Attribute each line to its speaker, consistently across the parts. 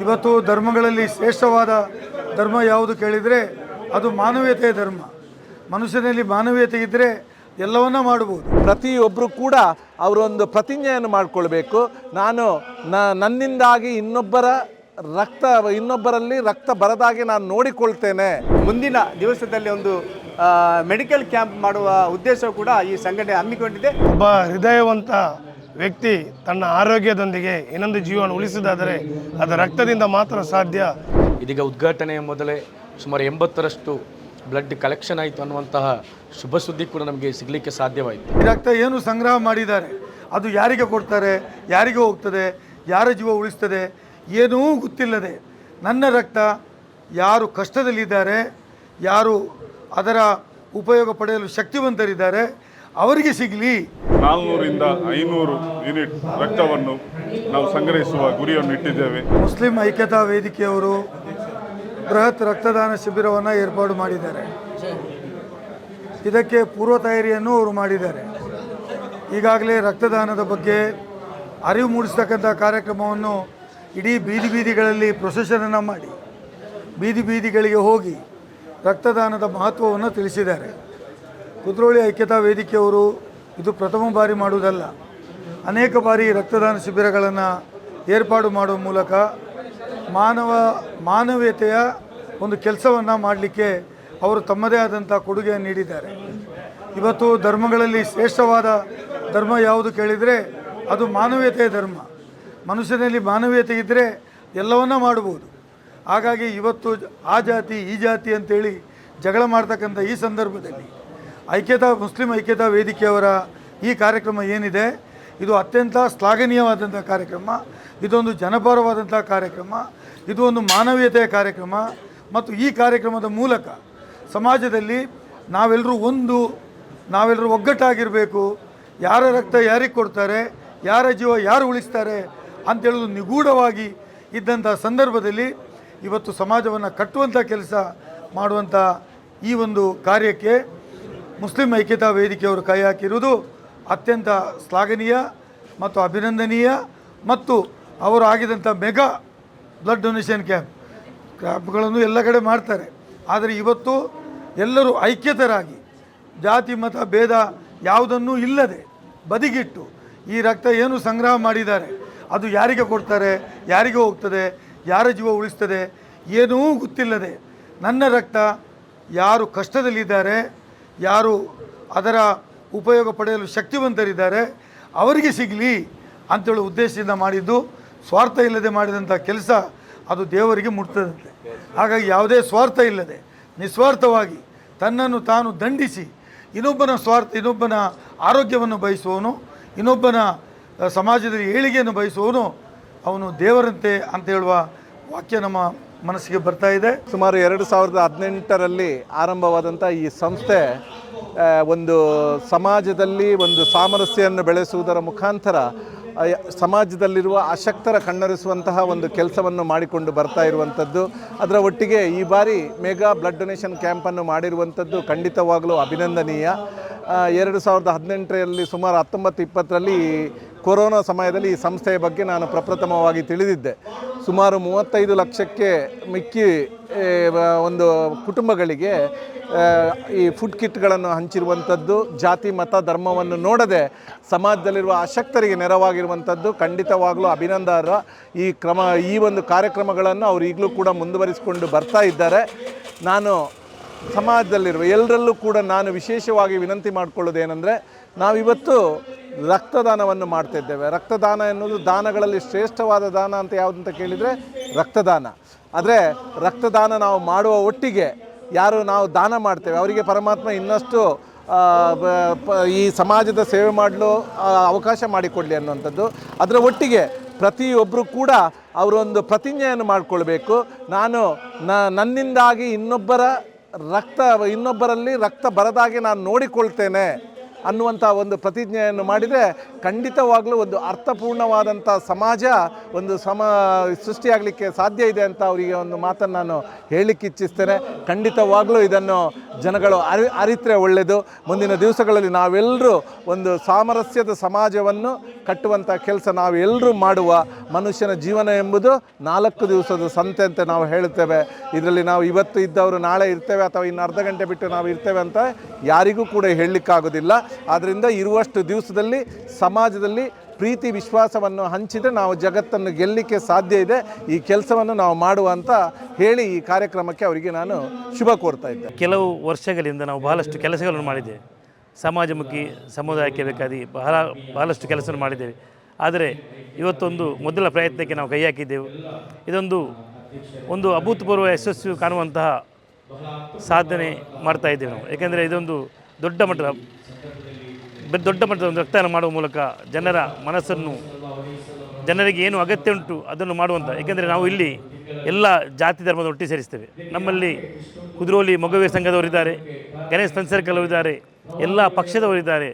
Speaker 1: ಇವತ್ತು ಧರ್ಮಗಳಲ್ಲಿ ಶ್ರೇಷ್ಠವಾದ ಧರ್ಮ ಯಾವುದು ಕೇಳಿದರೆ ಅದು ಮಾನವೀಯತೆಯ ಧರ್ಮ. ಮನುಷ್ಯನಲ್ಲಿ ಮಾನವೀಯತೆ ಇದ್ದರೆ ಎಲ್ಲವನ್ನ ಮಾಡಬಹುದು
Speaker 2: ಪ್ರತಿಯೊಬ್ಬರು ಕೂಡ ಅವರೊಂದು ಪ್ರತಿಜ್ಞೆಯನ್ನು ಮಾಡಿಕೊಳ್ಬೇಕು. ನಾನು ನ- ನನ್ನಿಂದಾಗಿ ಇನ್ನೊಬ್ಬರ ರಕ್ತ ಇನ್ನೊಬ್ಬರಲ್ಲಿ ರಕ್ತ ಬರದಾಗಿ ನಾನು ನೋಡಿಕೊಳ್ತೇನೆ.
Speaker 3: ಮುಂದಿನ ದಿವಸದಲ್ಲಿ ಒಂದು ಮೆಡಿಕಲ್ ಕ್ಯಾಂಪ್ ಮಾಡುವ ಉದ್ದೇಶ ಕೂಡ ಈ ಸಂಘಟನೆ ಹಮ್ಮಿಕೊಂಡಿದೆ.
Speaker 4: ಒಬ್ಬ ಹೃದಯವಂತ ವ್ಯಕ್ತಿ ತನ್ನ ಆರೋಗ್ಯದೊಂದಿಗೆ ಇನ್ನೊಂದು ಜೀವನ ಉಳಿಸುವುದಾದರೆ ಅದು ರಕ್ತದಿಂದ ಮಾತ್ರ ಸಾಧ್ಯ.
Speaker 5: ಇದೀಗ ಉದ್ಘಾಟನೆಯ ಮೊದಲೇ ಸುಮಾರು ಎಂಬತ್ತರಷ್ಟು ಬ್ಲಡ್ ಕಲೆಕ್ಷನ್ ಆಯಿತು ಅನ್ನುವಂತಹ ಶುಭ ಸುದ್ದಿ ಕೂಡ ನಮಗೆ ಸಿಗಲಿಕ್ಕೆ ಸಾಧ್ಯವಾಯಿತು.
Speaker 1: ಈ ರಕ್ತ ಏನು ಸಂಗ್ರಹ ಮಾಡಿದ್ದಾರೆ? ಅದು ಯಾರಿಗೆ ಕೊಡ್ತಾರೆ? ಯಾರಿಗೆ ಹೋಗ್ತದೆ? ಯಾರ ಜೀವ ಉಳಿಸ್ತದೆ? ಏನೂ ಗೊತ್ತಿಲ್ಲದೆ ನನ್ನ ರಕ್ತ ಯಾರು ಕಷ್ಟದಲ್ಲಿದ್ದಾರೆ? ಯಾರು ಅದರ ಉಪಯೋಗ ಪಡೆಯಲು ಶಕ್ತಿವಂತರಿದ್ದಾರೆ? ಅವರಿಗೆ ಸಿಗಲಿ.
Speaker 6: ನಾಲ್ನೂರಿಂದ ಐನೂರು ಯೂನಿಟ್ ರಕ್ತವನ್ನು ನಾವು ಸಂಗ್ರಹಿಸುವ ಗುರಿಯನ್ನು ಇಟ್ಟಿದ್ದೇವೆ.
Speaker 1: ಮುಸ್ಲಿಂ ಐಕ್ಯತಾ ವೇದಿಕೆಯವರು ಬೃಹತ್ ರಕ್ತದಾನ ಶಿಬಿರವನ್ನು ಏರ್ಪಾಡು ಮಾಡಿದ್ದಾರೆ. ಇದಕ್ಕೆ ಪೂರ್ವ ತಯಾರಿಯನ್ನು ಅವರು ಮಾಡಿದ್ದಾರೆ. ಈಗಾಗಲೇ ರಕ್ತದಾನದ ಬಗ್ಗೆ ಅರಿವು ಮೂಡಿಸ್ತಕ್ಕಂಥ ಕಾರ್ಯಕ್ರಮವನ್ನು ಇಡೀ ಬೀದಿ ಬೀದಿಗಳಲ್ಲಿ ಪ್ರೊಸೆಷನನ್ನು ಮಾಡಿ ಬೀದಿ ಬೀದಿಗಳಿಗೆ ಹೋಗಿ ರಕ್ತದಾನದ ಮಹತ್ವವನ್ನು ತಿಳಿಸಿದ್ದಾರೆ. ಕುದ್ರೋಳಿ ಐಕ್ಯತಾ ವೇದಿಕೆಯವರು ಇದು ಪ್ರಥಮ ಬಾರಿ ಮಾಡುವುದಲ್ಲ. ಅನೇಕ ಬಾರಿ ರಕ್ತದಾನ ಶಿಬಿರಗಳನ್ನು ಏರ್ಪಾಡು ಮಾಡುವ ಮೂಲಕ ಮಾನವ, ಮಾನವೀಯತೆಯ ಒಂದು ಕೆಲಸವನ್ನು ಮಾಡಲಿಕ್ಕೆ ಅವರು ತಮ್ಮದೇ ಆದಂಥ ಕೊಡುಗೆಯನ್ನು ನೀಡಿದ್ದಾರೆ. ಇವತ್ತು ಧರ್ಮಗಳಲ್ಲಿ ಶ್ರೇಷ್ಠವಾದ ಧರ್ಮ ಯಾವುದು ಕೇಳಿದರೆ ಅದು ಮಾನವೀಯತೆಯ ಧರ್ಮ. ಮನುಷ್ಯನಲ್ಲಿ ಮಾನವೀಯತೆ ಇದ್ದರೆ ಎಲ್ಲವನ್ನ ಮಾಡಬಹುದು ಹಾಗಾಗಿ ಇವತ್ತು ಆ ಜಾತಿ, ಈ ಜಾತಿ ಅಂತೇಳಿ ಜಗಳ ಮಾಡ್ತಕ್ಕಂಥ ಈ ಸಂದರ್ಭದಲ್ಲಿ ಐಕ್ಯತಾ, ಮುಸ್ಲಿಂ ಐಕ್ಯತಾ ವೇದಿಕೆಯವರ ಈ ಕಾರ್ಯಕ್ರಮ ಏನಿದೆ, ಇದು ಅತ್ಯಂತ ಶ್ಲಾಘನೀಯವಾದಂಥ ಕಾರ್ಯಕ್ರಮ, ಇದೊಂದು ಜನಪರವಾದಂಥ ಕಾರ್ಯಕ್ರಮ, ಇದು ಒಂದು ಮಾನವೀಯತೆಯ ಕಾರ್ಯಕ್ರಮ, ಮತ್ತು ಈ ಕಾರ್ಯಕ್ರಮದ ಮೂಲಕ ಸಮಾಜದಲ್ಲಿ ನಾವೆಲ್ಲರೂ ಒಂದು, ನಾವೆಲ್ಲರೂ ಒಗ್ಗಟ್ಟಾಗಿರಬೇಕು, ಯಾರ ರಕ್ತ ಯಾರಿಗೆ ಕೊಡ್ತಾರೆ, ಯಾರ ಜೀವ ಯಾರು ಉಳಿಸ್ತಾರೆ ಅಂತೇಳೋದು ನಿಗೂಢವಾಗಿ ಇದ್ದಂಥ ಸಂದರ್ಭದಲ್ಲಿ ಇವತ್ತು ಸಮಾಜವನ್ನು ಕಟ್ಟುವಂಥ ಕೆಲಸ ಮಾಡುವಂಥ ಈ ಒಂದು ಕಾರ್ಯಕ್ಕೆ ಮುಸ್ಲಿಂ ಐಕ್ಯತಾ ವೇದಿಕೆಯವರು ಕೈ ಹಾಕಿರುವುದು ಅತ್ಯಂತ ಶ್ಲಾಘನೀಯ ಮತ್ತು ಅಭಿನಂದನೀಯ ಮತ್ತು ಅವರು ಆಗಿದಂಥ ಮೆಗಾ ಬ್ಲಡ್ ಡೊನೇಷನ್ ಕ್ಯಾಂಪ್ ಕ್ಯಾಂಪ್ಗಳನ್ನು ಎಲ್ಲ ಕಡೆ ಮಾಡ್ತಾರೆ. ಆದರೆ ಇವತ್ತು ಎಲ್ಲರೂ ಐಕ್ಯತರಾಗಿ ಜಾತಿ, ಮತ, ಭೇದ ಯಾವುದನ್ನೂ ಇಲ್ಲದೆ ಬದಿಗಿಟ್ಟು ಈ ರಕ್ತ ಏನು ಸಂಗ್ರಹ ಮಾಡಿದ್ದಾರೆ, ಅದು ಯಾರಿಗೆ ಕೊಡ್ತಾರೆ, ಯಾರಿಗೆ ಹೋಗ್ತದೆ, ಯಾರ ಜೀವ ಉಳಿಸ್ತದೆ, ಏನೂ ಗೊತ್ತಿಲ್ಲದೆ ನನ್ನ ರಕ್ತ ಯಾರು ಕಷ್ಟದಲ್ಲಿದ್ದಾರೆ ಯಾರು ಅದರ ಉಪಯೋಗ ಪಡೆಯಲು ಶಕ್ತಿವಂತರಿದ್ದಾರೆ, ಅವರಿಗೆ ಸಿಗಲಿ ಅಂತೇಳಿ ಉದ್ದೇಶದಿಂದ ಮಾಡಿದ್ದು, ಸ್ವಾರ್ಥ ಇಲ್ಲದೆ ಮಾಡಿದಂಥ ಕೆಲಸ ಅದು ದೇವರಿಗೆ ಮುಟ್ತದಂತೆ. ಹಾಗಾಗಿ ಯಾವುದೇ ಸ್ವಾರ್ಥ ಇಲ್ಲದೆ, ನಿಸ್ವಾರ್ಥವಾಗಿ ತನ್ನನ್ನು ತಾನು ದಂಡಿಸಿ ಇನ್ನೊಬ್ಬನ ಸ್ವಾರ್ಥ, ಇನ್ನೊಬ್ಬನ ಆರೋಗ್ಯವನ್ನು ಬಯಸುವವನು, ಇನ್ನೊಬ್ಬನ, ಸಮಾಜದಲ್ಲಿ ಏಳಿಗೆಯನ್ನು ಬಯಸುವವನು ಅವನು ದೇವರಂತೆ ಅಂತ ಹೇಳುವ ವಾಕ್ಯ ನಮ್ಮ ಮನಸ್ಸಿಗೆ ಬರ್ತಾ ಇದೆ.
Speaker 2: ಸುಮಾರು ಎರಡು ಸಾವಿರದ ಹದಿನೆಂಟರಲ್ಲಿ ಆರಂಭವಾದಂಥ ಈ ಸಂಸ್ಥೆ ಒಂದು ಸಮಾಜದಲ್ಲಿ ಒಂದು ಸಾಮರಸ್ಯವನ್ನು ಬೆಳೆಸುವುದರ ಮುಖಾಂತರ ಸಮಾಜದಲ್ಲಿರುವ ಅಶಕ್ತರ ಕಣ್ಣರಿಸುವಂತಹ ಒಂದು ಕೆಲಸವನ್ನು ಮಾಡಿಕೊಂಡು ಬರ್ತಾ ಇರುವಂಥದ್ದು. ಅದರ ಒಟ್ಟಿಗೆ ಈ ಬಾರಿ ಮೆಗಾ ಬ್ಲಡ್ ಡೊನೇಷನ್ ಕ್ಯಾಂಪನ್ನು ಮಾಡಿರುವಂಥದ್ದು ಖಂಡಿತವಾಗಲೂ ಅಭಿನಂದನೀಯ. ಎರಡು ಸಾವಿರದ ಹದಿನೆಂಟರಲ್ಲಿ ಸುಮಾರು ಹತ್ತೊಂಬತ್ತು ಇಪ್ಪತ್ತರಲ್ಲಿ ಕೊರೋನಾ ಸಮಯದಲ್ಲಿ ಈ ಸಂಸ್ಥೆಯ ಬಗ್ಗೆ ನಾನು ಪ್ರಪ್ರಥಮವಾಗಿ ತಿಳಿದಿದ್ದೆ. ಸುಮಾರು ಮೂವತ್ತೈದು ಲಕ್ಷಕ್ಕೆ ಮಿಕ್ಕಿ ಒಂದು ಕುಟುಂಬಗಳಿಗೆ ಈ ಫುಡ್ ಕಿಟ್ಗಳನ್ನು ಹಂಚಿರುವಂಥದ್ದು, ಜಾತಿ, ಮತ, ಧರ್ಮವನ್ನು ನೋಡದೆ ಸಮಾಜದಲ್ಲಿರುವ ಅಶಕ್ತರಿಗೆ ನೆರವಾಗಿರುವಂಥದ್ದು ಖಂಡಿತವಾಗಲೂ ಅಭಿನಂದರ ಈ ಕ್ರಮ, ಈ ಒಂದು ಕಾರ್ಯಕ್ರಮಗಳನ್ನು ಅವರು ಈಗಲೂ ಕೂಡ ಮುಂದುವರಿಸಿಕೊಂಡು ಬರ್ತಾ ಇದ್ದಾರೆ. ನಾನು ಸಮಾಜದಲ್ಲಿರುವ ಎಲ್ಲರಲ್ಲೂ ಕೂಡ ನಾನು ವಿಶೇಷವಾಗಿ ವಿನಂತಿ ಮಾಡಿಕೊಳ್ಳೋದೇನೆಂದರೆ ನಾವಿವತ್ತು ರಕ್ತದಾನವನ್ನು ಮಾಡ್ತಾ ಇದ್ದೇವೆ ರಕ್ತದಾನ ಎನ್ನುವುದು ದಾನಗಳಲ್ಲಿ ಶ್ರೇಷ್ಠವಾದ ದಾನ ಅಂತ ಯಾವುದು ಅಂತ ಕೇಳಿದರೆ ರಕ್ತದಾನ. ಆದರೆ ರಕ್ತದಾನ ನಾವು ಮಾಡುವ ಒಟ್ಟಿಗೆ ಯಾರು ನಾವು ದಾನ ಮಾಡ್ತೇವೆ. ಅವರಿಗೆ ಪರಮಾತ್ಮ ಇನ್ನಷ್ಟು ಈ ಸಮಾಜದ ಸೇವೆ ಮಾಡಲು ಅವಕಾಶ ಮಾಡಿಕೊಡಲಿ ಅನ್ನುವಂಥದ್ದು. ಅದರ ಒಟ್ಟಿಗೆ ಪ್ರತಿಯೊಬ್ಬರು ಕೂಡ ಅವರೊಂದು ಪ್ರತಿಜ್ಞೆಯನ್ನು ಮಾಡಿಕೊಳ್ಬೇಕು. ನಾನು ನನ್ನಿಂದಾಗಿ ಇನ್ನೊಬ್ಬರ ರಕ್ತ, ಇನ್ನೊಬ್ಬರಲ್ಲಿ ರಕ್ತ ಬರದಾಗಿ ನಾನು ನೋಡಿಕೊಳ್ತೇನೆ. ಅನ್ನುವಂಥ ಒಂದು ಪ್ರತಿಜ್ಞೆಯನ್ನು ಮಾಡಿದರೆ ಖಂಡಿತವಾಗಲೂ ಒಂದು ಅರ್ಥಪೂರ್ಣವಾದಂಥ ಸಮಾಜ ಒಂದು ಸಮ ಸೃಷ್ಟಿಯಾಗಲಿಕ್ಕೆ ಸಾಧ್ಯ ಇದೆ ಅಂತ ಅವರಿಗೆ ಒಂದು ಮಾತನ್ನು ನಾನು ಹೇಳಲಿಕ್ಕೆ ಇಚ್ಛಿಸ್ತೇನೆ. ಖಂಡಿತವಾಗಲೂ ಇದನ್ನು ಜನಗಳು ಅರಿ ಅರಿತರೆ ಒಳ್ಳೆಯದು ಮುಂದಿನ ದಿವಸಗಳಲ್ಲಿ ನಾವೆಲ್ಲರೂ ಒಂದು ಸಾಮರಸ್ಯದ ಸಮಾಜವನ್ನು ಕಟ್ಟುವಂಥ ಕೆಲಸ ನಾವೆಲ್ಲರೂ ಮಾಡುವ ಮನುಷ್ಯನ ಜೀವನ ಎಂಬುದು ನಾಲ್ಕು ದಿವಸದ ಸಂತೆ ಅಂತ ನಾವು ಹೇಳುತ್ತೇವೆ. ಇದರಲ್ಲಿ ನಾವು ಇವತ್ತು ಇದ್ದವರು ನಾಳೆ ಇರ್ತೇವೆ ಅಥವಾ ಇನ್ನು ಅರ್ಧ ಗಂಟೆ ಬಿಟ್ಟು ನಾವು ಇರ್ತೇವೆ ಅಂತ ಯಾರಿಗೂ ಕೂಡ ಹೇಳಲಿಕ್ಕಾಗೋದಿಲ್ಲ. ಆದ್ದರಿಂದ ಇರುವಷ್ಟು ದಿವಸದಲ್ಲಿ ಸಮಾಜದಲ್ಲಿ ಪ್ರೀತಿ ವಿಶ್ವಾಸವನ್ನು ಹಂಚಿದರೆ ನಾವು ಜಗತ್ತನ್ನು ಗೆಲ್ಲಲಿಕ್ಕೆ ಸಾಧ್ಯ ಇದೆ. ಈ ಕೆಲಸವನ್ನು ನಾವು ಮಾಡುವ ಅಂತ ಹೇಳಿ ಈ ಕಾರ್ಯಕ್ರಮಕ್ಕೆ ಅವರಿಗೆ ನಾನು ಶುಭ ಕೋರ್ತಾ ಇದ್ದೆ.
Speaker 7: ಕೆಲವು ವರ್ಷಗಳಿಂದ ನಾವು ಬಹಳಷ್ಟು ಕೆಲಸಗಳನ್ನು ಮಾಡಿದ್ದೇವೆ. ಸಮಾಜಮುಖಿ ಸಮುದಾಯಕ್ಕೆ ಬೇಕಾಗಿ ಬಹಳ, ಬಹಳಷ್ಟು ಕೆಲಸವನ್ನು ಮಾಡಿದ್ದೇವೆ. ಆದರೆ ಇವತ್ತೊಂದು ಮೊದಲ ಪ್ರಯತ್ನಕ್ಕೆ ನಾವು ಕೈ ಹಾಕಿದ್ದೆವು. ಇದೊಂದು, ಒಂದು ಅಭೂತಪೂರ್ವ ಯಶಸ್ಸು ಕಾಣುವಂತಹ ಸಾಧನೆ ಮಾಡ್ತಾ ಇದ್ದೇವೆ ನಾವು. ಏಕೆಂದರೆ ಇದೊಂದು ದೊಡ್ಡ ಮಟ್ಟದ ದೊಡ್ಡ ಮಟ್ಟದ ಒಂದು ರಕ್ತದಾನ ಮಾಡುವ ಮೂಲಕ ಜನರ ಮನಸ್ಸನ್ನು ಜನರಿಗೆ ಏನು ಅಗತ್ಯ ಉಂಟು ಅದನ್ನು ಮಾಡುವಂಥ ಏಕೆಂದರೆ ನಾವು ಇಲ್ಲಿ ಎಲ್ಲ ಜಾತಿ ಧರ್ಮದ ಒಟ್ಟಿ ಸೇರಿಸ್ತೇವೆ. ನಮ್ಮಲ್ಲಿ ಕುದ್ರೋಲಿ ಮೊಗವೆ ಸಂಘದವರಿದ್ದಾರೆ ಗಣೇಶ್ ಫ್ರೆಂಡ್ ಸರ್ಕಲ್ ಇದ್ದಾರೆ, ಎಲ್ಲ ಪಕ್ಷದವರಿದ್ದಾರೆ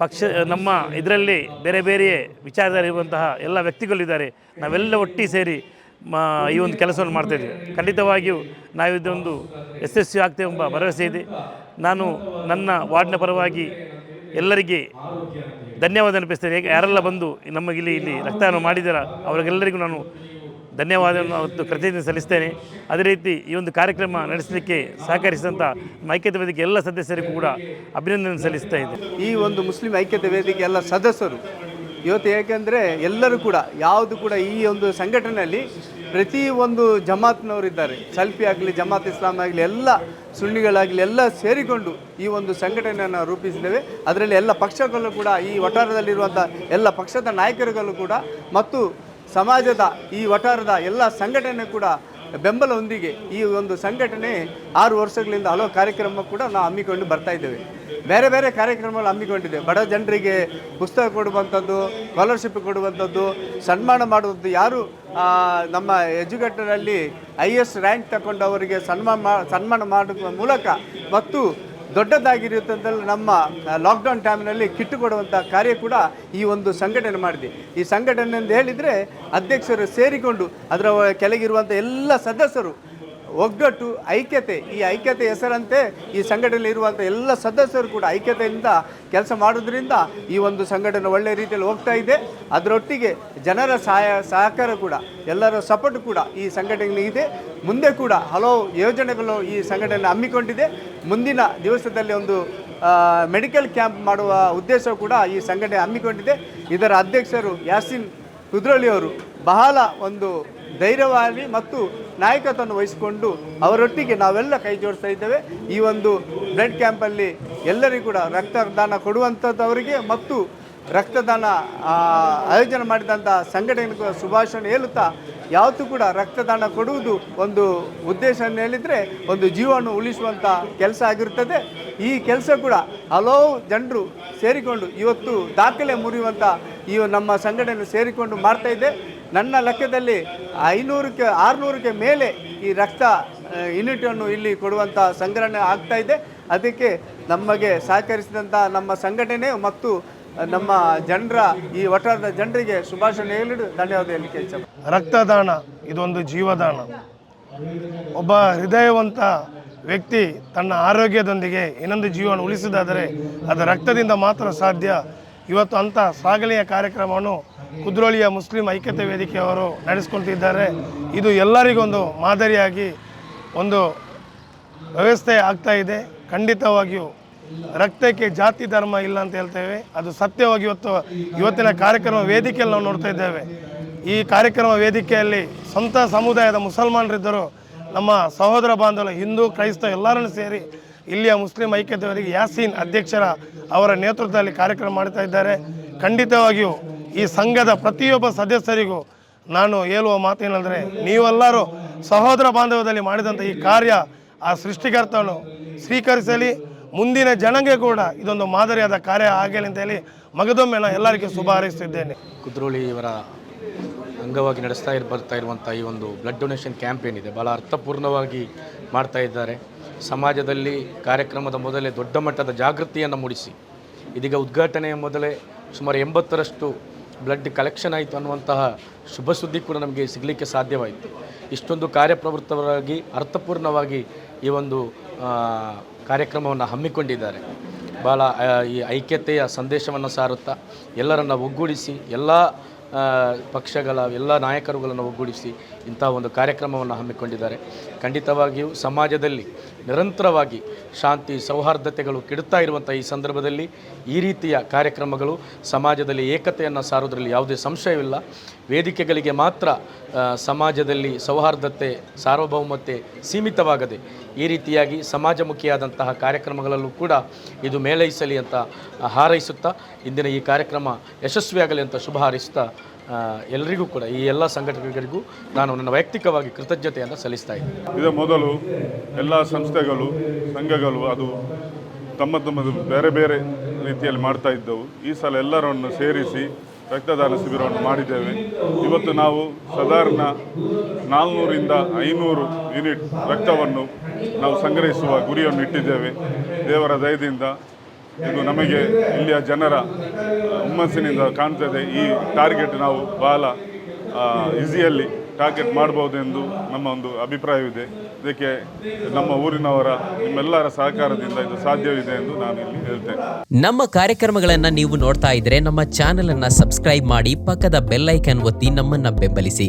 Speaker 7: ಪಕ್ಷ, ನಮ್ಮ ಇದರಲ್ಲಿ ಬೇರೆ ಬೇರೆ ವಿಚಾರದಲ್ಲಿರುವಂತಹ ಎಲ್ಲ ವ್ಯಕ್ತಿಗಳಿದ್ದಾರೆ ನಾವೆಲ್ಲ ಒಟ್ಟಿ ಸೇರಿ ಮ, ಈ ಒಂದು ಕೆಲಸವನ್ನು ಮಾಡ್ತಾಯಿದ್ದೇವೆ ಖಂಡಿತವಾಗಿಯೂ ನಾವು ಇದೊಂದು ಯಶಸ್ವಿ ಆಗ್ತೇವೆ ಎಂಬ ಭರವಸೆ ಇದೆ. ನಾನು ನನ್ನ ವಾರ್ಡ್ನ ಪರವಾಗಿ ಎಲ್ಲರಿಗೆ ಧನ್ಯವಾದ ಅನಿಪಿಸ್ತೇನೆ. ಯಾರೆಲ್ಲ ಬಂದು ನಮಗಿಲ್ಲಿ ಇಲ್ಲಿ ರಕ್ತದಾನ ಮಾಡಿದಾರ ಅವರಿಗೆಲ್ಲರಿಗೂ ನಾನು ಧನ್ಯವಾದವನ್ನು ಅವತ್ತು ಕೃತಜ್ಞತೆ ಸಲ್ಲಿಸ್ತೇನೆ. ಅದೇ ರೀತಿ ಈ ಒಂದು ಕಾರ್ಯಕ್ರಮ ನಡೆಸಲಿಕ್ಕೆ ಸಹಕರಿಸಿದಂಥ ಐಕ್ಯತೆ ವೇದಿಕೆ ಎಲ್ಲ ಸದಸ್ಯರಿಗೂ ಕೂಡ ಅಭಿನಂದನೆ ಸಲ್ಲಿಸ್ತಾ ಇದ್ದೇನೆ.
Speaker 3: ಈ ಒಂದು ಮುಸ್ಲಿಂ ಐಕ್ಯತೆ ವೇದಿಕೆ ಎಲ್ಲ ಸದಸ್ಯರು ಇವತ್ತು ಏಕೆಂದರೆ ಎಲ್ಲರೂ ಕೂಡ, ಯಾವುದು ಕೂಡ ಈ ಒಂದು ಸಂಘಟನೆಯಲ್ಲಿ ಪ್ರತಿ ಒಂದು ಜಮಾತ್ನವರಿದ್ದಾರೆ ಸಲ್ಫಿ ಆಗಲಿ, ಜಮಾತ್ ಇಸ್ಲಾಂ ಆಗಲಿ, ಎಲ್ಲ ಸುಳ್ಳಿಗಳಾಗಲಿ ಎಲ್ಲ ಸೇರಿಕೊಂಡು ಈ ಒಂದು ಸಂಘಟನೆಯನ್ನು ರೂಪಿಸಿದ್ದೇವೆ. ಅದರಲ್ಲಿ ಎಲ್ಲ ಪಕ್ಷಗಳು ಕೂಡ, ಈ ವಠಾರದಲ್ಲಿರುವಂಥ ಎಲ್ಲ ಪಕ್ಷದ ನಾಯಕರುಗಳು ಕೂಡ, ಮತ್ತು ಸಮಾಜದ ಈ ವಠಾರದ ಎಲ್ಲ ಸಂಘಟನೆ ಕೂಡ ಬೆಂಬಲದೊಂದಿಗೆ ಈ ಒಂದು ಸಂಘಟನೆ ಆರು ವರ್ಷಗಳಿಂದ ಹಲವು ಕಾರ್ಯಕ್ರಮ ಕೂಡ ನಾವು ಹಮ್ಮಿಕೊಂಡು ಬರ್ತಾ ಇದ್ದೇವೆ. ಬೇರೆ ಬೇರೆ ಕಾರ್ಯಕ್ರಮಗಳು ಹಮ್ಮಿಕೊಂಡಿದೆ ಬಡ ಜನರಿಗೆ ಪುಸ್ತಕ ಕೊಡುವಂಥದ್ದು ಸ್ಕಾಲರ್ಶಿಪ್ ಕೊಡುವಂಥದ್ದು, ಸನ್ಮಾನ ಮಾಡುವಂಥದ್ದು. ಯಾರು ನಮ್ಮ ಎಜುಕೇಟರಲ್ಲಿ ಐ ಎಸ್ ರ್ಯಾಂಕ್ ತಗೊಂಡವರಿಗೆ ಸನ್ಮಾನ ಮಾ, ಸನ್ಮಾನ ಮಾಡುವ ಮೂಲಕ ಮತ್ತು ದೊಡ್ಡದಾಗಿರುತ್ತಂತ ನಮ್ಮ ಲಾಕ್ಡೌನ್ ಟೈಮ್ನಲ್ಲಿ ಕಿಟ್ಟು ಕೊಡುವಂಥ ಕಾರ್ಯ ಕೂಡ ಈ ಒಂದು ಸಂಘಟನೆ ಮಾಡಿದೆ. ಈ ಸಂಘಟನೆ ಎಂದು ಹೇಳಿದರೆ ಅಧ್ಯಕ್ಷರು ಸೇರಿಕೊಂಡು ಅದರ ಕೆಳಗಿರುವಂಥ ಎಲ್ಲ ಸದಸ್ಯರು ಒಗ್ಗಟ್ಟು, ಐಕ್ಯತೆ, ಈ ಐಕ್ಯತೆ ಹೆಸರಂತೆ ಈ ಸಂಘಟನೆಯಲ್ಲಿ ಇರುವಂಥ ಎಲ್ಲ ಸದಸ್ಯರು ಕೂಡ ಐಕ್ಯತೆಯಿಂದ ಕೆಲಸ ಮಾಡೋದ್ರಿಂದ ಈ ಒಂದು ಸಂಘಟನೆ ಒಳ್ಳೆಯ ರೀತಿಯಲ್ಲಿ ಹೋಗ್ತಾ ಇದೆ. ಅದರೊಟ್ಟಿಗೆ ಜನರ ಸಹಾಯ, ಸಹಕಾರ ಕೂಡ, ಎಲ್ಲರ ಸಪೋರ್ಟ್ ಕೂಡ ಈ ಸಂಘಟನೆಗೆ ಇದೆ. ಮುಂದೆ ಕೂಡ ಹಲವು ಯೋಜನೆಗಳು ಈ ಸಂಘಟನೆ ಹಮ್ಮಿಕೊಂಡಿದೆ. ಮುಂದಿನ ದಿವಸದಲ್ಲಿ ಒಂದು ಮೆಡಿಕಲ್ ಕ್ಯಾಂಪ್ ಮಾಡುವ ಉದ್ದೇಶ ಕೂಡ ಈ ಸಂಘಟನೆ ಹಮ್ಮಿಕೊಂಡಿದೆ. ಇದರ ಅಧ್ಯಕ್ಷರು ಯಾಸಿನ್ ಕುದ್ರಳ್ಳಿಯವರು ಬಹಳ ಒಂದು ಧೈರ್ಯವಾಗಿ ಮತ್ತು ನಾಯಕತ್ವವನ್ನು ವಹಿಸಿಕೊಂಡು ಅವರೊಟ್ಟಿಗೆ ನಾವೆಲ್ಲ ಕೈ ಜೋಡಿಸ್ತಾ ಇದ್ದೇವೆ. ಈ ಒಂದು ಬ್ಲಡ್ ಕ್ಯಾಂಪಲ್ಲಿ ಎಲ್ಲರಿಗೂ ಕೂಡ ರಕ್ತದಾನ ಕೊಡುವಂಥದ್ದವರಿಗೆ ಮತ್ತು ರಕ್ತದಾನ ಆಯೋಜನೆ ಮಾಡಿದಂಥ ಸಂಘಟನೆಗೂ ಸುಭಾಷಣೆ ಹೇಳುತ್ತಾ, ಯಾವತ್ತೂ ಕೂಡ ರಕ್ತದಾನ ಕೊಡುವುದು ಒಂದು ಉದ್ದೇಶವನ್ನು ಹೇಳಿದರೆ ಒಂದು ಜೀವವನ್ನು ಉಳಿಸುವಂಥ ಕೆಲಸ ಆಗಿರುತ್ತದೆ. ಈ ಕೆಲಸ ಕೂಡ ಹಲವು ಜನರು ಸೇರಿಕೊಂಡು ಇವತ್ತು ದಾಖಲೆ ಮುರಿಯುವಂಥ ಈ ನಮ್ಮ ಸಂಘಟನೆ ಸೇರಿಕೊಂಡು ಮಾಡ್ತಾ ಇದೆ. ನನ್ನ ಲೆಕ್ಕದಲ್ಲಿ ಐನೂರಕ್ಕೆ, ಆರುನೂರಕ್ಕೆ ಮೇಲೆ ಈ ರಕ್ತ ಯೂನಿಟನ್ನು ಇಲ್ಲಿ ಕೊಡುವಂಥ ಸಂಗ್ರಹಣೆ ಆಗ್ತಾ ಇದೆ. ಅದಕ್ಕೆ ನಮಗೆ ಸಹಕರಿಸಿದಂಥ ನಮ್ಮ ಸಂಘಟನೆ ಮತ್ತು ನಮ್ಮ ಜನರ, ಈ ಒಟ್ಟಾರದ ಜನರಿಗೆ ಶುಭಾಶಯ ಹೇಳಿಡು ಧನ್ಯವಾದ ಹೇಳಿಕೆ
Speaker 4: ರಕ್ತದಾನ, ಇದೊಂದು ಜೀವದಾನ. ಒಬ್ಬ ಹೃದಯವಂತ ವ್ಯಕ್ತಿ ತನ್ನ ಆರೋಗ್ಯದೊಂದಿಗೆ ಇನ್ನೊಂದು ಜೀವನ ಉಳಿಸುವುದಾದರೆ ಅದು ರಕ್ತದಿಂದ ಮಾತ್ರ ಸಾಧ್ಯ. ಇವತ್ತು ಅಂಥ ಸಾಗಲಿಯ ಕಾರ್ಯಕ್ರಮವನ್ನು ಕುದ್ರೋಳಿಯ ಮುಸ್ಲಿಂ ಐಕ್ಯತೆ ವೇದಿಕೆಯವರು ನಡೆಸ್ಕೊಳ್ತಿದ್ದಾರೆ. ಇದು ಎಲ್ಲರಿಗೊಂದು ಮಾದರಿಯಾಗಿ ಒಂದು ವ್ಯವಸ್ಥೆ ಆಗ್ತಾ ಇದೆ. ಖಂಡಿತವಾಗಿಯೂ ರಕ್ತಕ್ಕೆ ಜಾತಿ ಧರ್ಮ ಇಲ್ಲ ಅಂತ ಹೇಳ್ತೇವೆ. ಅದು ಸತ್ಯವಾಗಿ ಇವತ್ತು ಇವತ್ತಿನ ಕಾರ್ಯಕ್ರಮ ವೇದಿಕೆಯಲ್ಲಿ ನಾವು ನೋಡ್ತಾ ಇದ್ದೇವೆ. ಈ ಕಾರ್ಯಕ್ರಮ ವೇದಿಕೆಯಲ್ಲಿ ಸ್ವಂತ ಸಮುದಾಯದ ಮುಸಲ್ಮಾನರಿದ್ದರು. ನಮ್ಮ ಸಹೋದರ ಬಾಂಧವರು ಹಿಂದೂ, ಕ್ರೈಸ್ತ ಎಲ್ಲರನ್ನು ಸೇರಿ ಇಲ್ಲಿಯ ಮುಸ್ಲಿಂ ಐಕ್ಯತೆಯವರಿಗೆ ಯಾಸೀನ್ ಅಧ್ಯಕ್ಷರ ಅವರ ನೇತೃತ್ವದಲ್ಲಿ ಕಾರ್ಯಕ್ರಮ ಮಾಡ್ತಾ ಇದ್ದಾರೆ. ಖಂಡಿತವಾಗಿಯೂ ಈ ಸಂಘದ ಪ್ರತಿಯೊಬ್ಬ ಸದಸ್ಯರಿಗೂ ನಾನು ಹೇಳುವ ಮಾತೇನೆಂದರೆ, ನೀವೆಲ್ಲರೂ ಸಹೋದರ ಬಾಂಧವ್ಯದಲ್ಲಿ ಮಾಡಿದಂಥ ಈ ಕಾರ್ಯ ಆ ಸೃಷ್ಟಿಕರ್ತನು ಸ್ವೀಕರಿಸಲಿ. ಮುಂದಿನ ಜನಗೆ ಕೂಡ ಇದೊಂದು ಮಾದರಿಯಾದ ಕಾರ್ಯ ಆಗಲಿ ಅಂತ ಹೇಳಿ ಮಗದೊಮ್ಮೆ ನಾನು ಎಲ್ಲರಿಗೂ ಶುಭ ಹಾರೈಸುತ್ತಿದ್ದೇನೆ.
Speaker 5: ಕುದ್ರೋಳಿ ಇವರ ಅಂಗವಾಗಿ ನಡೆಸ್ತಾ ಇರ್, ಬರ್ತಾ ಇರುವಂಥ ಈ ಒಂದು ಬ್ಲಡ್ ಡೊನೇಷನ್ ಕ್ಯಾಂಪೇನ್ ಇದೆ ಭಾಳ ಅರ್ಥಪೂರ್ಣವಾಗಿ ಮಾಡ್ತಾ ಇದ್ದಾರೆ. ಸಮಾಜದಲ್ಲಿ ಕಾರ್ಯಕ್ರಮದ ಮೊದಲೇ ದೊಡ್ಡ ಮಟ್ಟದ ಜಾಗೃತಿಯನ್ನು ಮೂಡಿಸಿ, ಇದೀಗ ಉದ್ಘಾಟನೆಯ ಮೊದಲೇ ಸುಮಾರು ಎಂಬತ್ತರಷ್ಟು ಬ್ಲಡ್ ಕಲೆಕ್ಷನ್ ಆಯಿತು ಅನ್ನುವಂತಹ ಶುಭ ಸುದ್ದಿ ಕೂಡ ನಮಗೆ ಸಿಗಲಿಕ್ಕೆ ಸಾಧ್ಯವಾಯಿತು. ಇಷ್ಟೊಂದು ಕಾರ್ಯಪ್ರವೃತ್ತವಾಗಿ, ಅರ್ಥಪೂರ್ಣವಾಗಿ ಈ ಒಂದು ಕಾರ್ಯಕ್ರಮವನ್ನು ಹಮ್ಮಿಕೊಂಡಿದ್ದಾರೆ. ಭಾಳ ಈ ಐಕ್ಯತೆಯ ಸಂದೇಶವನ್ನು ಸಾರುತ್ತಾ, ಎಲ್ಲರನ್ನು ಒಗ್ಗೂಡಿಸಿ, ಎಲ್ಲ ಪಕ್ಷಗಳ, ಎಲ್ಲ ನಾಯಕರುಗಳನ್ನು ಒಗ್ಗೂಡಿಸಿ ಇಂಥ ಒಂದು ಕಾರ್ಯಕ್ರಮವನ್ನು ಹಮ್ಮಿಕೊಂಡಿದ್ದಾರೆ. ಖಂಡಿತವಾಗಿಯೂ ಸಮಾಜದಲ್ಲಿ ನಿರಂತರವಾಗಿ ಶಾಂತಿ, ಸೌಹಾರ್ದತೆಗಳು ಕೆಡುತ್ತಾ ಇರುವಂಥ ಈ ಸಂದರ್ಭದಲ್ಲಿ ಈ ರೀತಿಯ ಕಾರ್ಯಕ್ರಮಗಳು ಸಮಾಜದಲ್ಲಿ ಏಕತೆಯನ್ನು ಸಾರೋದ್ರಲ್ಲಿ ಯಾವುದೇ ಸಂಶಯವಿಲ್ಲ. ವೇದಿಕೆಗಳಿಗೆ ಮಾತ್ರ ಸಮಾಜದಲ್ಲಿ ಸೌಹಾರ್ದತೆ, ಸಾರ್ವಭೌಮತೆ ಸೀಮಿತವಾಗದೆ ಈ ರೀತಿಯಾಗಿ ಸಮಾಜಮುಖಿಯಾದಂತಹ ಕಾರ್ಯಕ್ರಮಗಳಲ್ಲೂ ಕೂಡ ಇದು ಮೇಳೈಸಲಿ ಅಂತ ಹಾರೈಸುತ್ತಾ, ಇಂದಿನ ಈ ಕಾರ್ಯಕ್ರಮ ಯಶಸ್ವಿಯಾಗಲಿ ಅಂತ ಶುಭ ಹಾರೈಸುತ್ತಾ ಎಲ್ಲರಿಗೂ ಕೂಡ, ಈ ಎಲ್ಲ ಸಂಘಟನೆಗಳಿಗೂ ನಾನು ನನ್ನ ವೈಯಕ್ತಿಕವಾಗಿ ಕೃತಜ್ಞತೆಯನ್ನು ಸಲ್ಲಿಸ್ತಾ ಇದ್ದೀನಿ.
Speaker 6: ಇದೇ ಮೊದಲು ಎಲ್ಲ ಸಂಸ್ಥೆಗಳು, ಸಂಘಗಳು ಅದು ತಮ್ಮ ತಮ್ಮದು ಬೇರೆ ಬೇರೆ ರೀತಿಯಲ್ಲಿ ಮಾಡ್ತಾ ಇದ್ದವು. ಈ ಸಲ ಎಲ್ಲರನ್ನು ಸೇರಿಸಿ ರಕ್ತದಾನ ಶಿಬಿರವನ್ನು ಮಾಡಿದ್ದೇವೆ. ಇವತ್ತು ನಾವು ಸಾಧಾರಣ ನಾಲ್ನೂರಿಂದ ಐನೂರು ಯೂನಿಟ್ ರಕ್ತವನ್ನು ನಾವು ಸಂಗ್ರಹಿಸುವ ಗುರಿಯನ್ನು ಇಟ್ಟಿದ್ದೇವೆ ದೇವರ ದಯದಿಂದ ಇದು ನಮಗೆ ಇಲ್ಲಿಯ ಜನರ ಹುಮ್ಮಸ್ಸಿನಿಂದ ಕಾಣ್ತದೆ ಈ ಟಾರ್ಗೆಟ್ ನಾವು ಬಹಳ ಈಸಿಯಲ್ಲಿ ಟಾರ್ಗೆಟ್ ಮಾಡ್ಬೋದೆಂದು ನಮ್ಮ ಒಂದು ಅಭಿಪ್ರಾಯವಿದೆ. ಇದಕ್ಕೆ ನಮ್ಮ ಊರಿನವರ, ನಿಮ್ಮೆಲ್ಲರ ಸಹಕಾರದಿಂದ ಇದು ಸಾಧ್ಯವಿದೆ ಎಂದು ನಾನು ಇಲ್ಲಿ ಹೇಳ್ತೇನೆ.
Speaker 8: ನಮ್ಮ ಕಾರ್ಯಕ್ರಮಗಳನ್ನು ನೀವು ನೋಡ್ತಾ ಇದ್ರೆ ನಮ್ಮ ಚಾನೆಲ್ ಅನ್ನ ಸಬ್ಸ್ಕ್ರೈಬ್ ಮಾಡಿ ಪಕ್ಕದ ಬೆಲ್ಲೈಕನ್ ಒತ್ತಿ ನಮ್ಮನ್ನ ಬೆಂಬಲಿಸಿ.